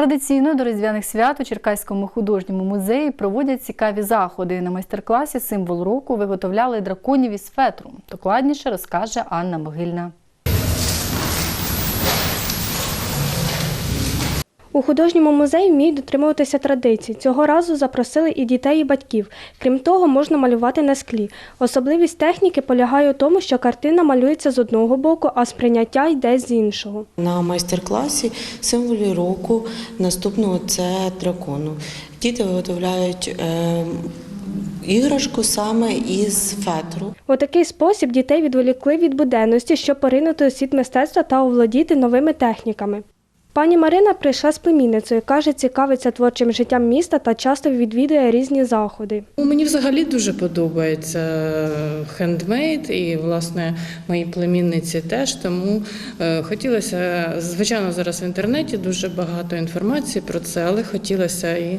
Традиційно до різдвяних свят у Черкаському художньому музеї проводять цікаві заходи. На майстер-класі символ року виготовляли драконів із фетру. Докладніше розкаже Анна Могильна. У художньому музеї вміють дотримуватися традицій. Цього разу запросили і дітей, і батьків. Крім того, можна малювати на склі. Особливість техніки полягає у тому, що картина малюється з одного боку, а сприйняття йде з іншого. На майстер-класі символі року наступного це дракону. Діти виготовляють е, іграшку саме із фетру. У такий спосіб дітей відволікли від буденності, щоб поринути у світ мистецтва та оволодіти новими техніками. Пані Марина прийшла з племінницею, каже, цікавиться творчим життям міста та часто відвідує різні заходи. Ну, Мені взагалі дуже подобається хендмейд і, власне, моїй племінниці теж. Тому е, хотілося, звичайно, зараз в інтернеті дуже багато інформації про це, але хотілося і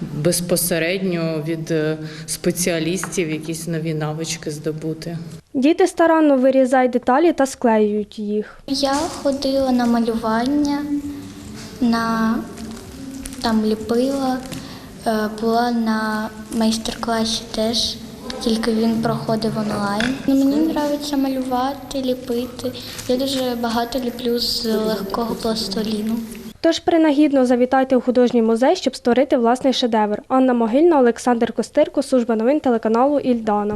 безпосередньо від е, спеціалістів якісь нові навички здобути. Діти старанно вирізають деталі та склеюють їх. Я ходила на малювання, на там ліпила, е, була на майстер-класі теж, тільки він проходив онлайн. Ну, мені подобається малювати, ліпити. Я дуже багато ліплю з легкого пластиліну. Тож принагідно завітайте у художній музей, щоб створити власний шедевр. Анна Могильна, Олександр Костирко, служба новин телеканалу Ільдана.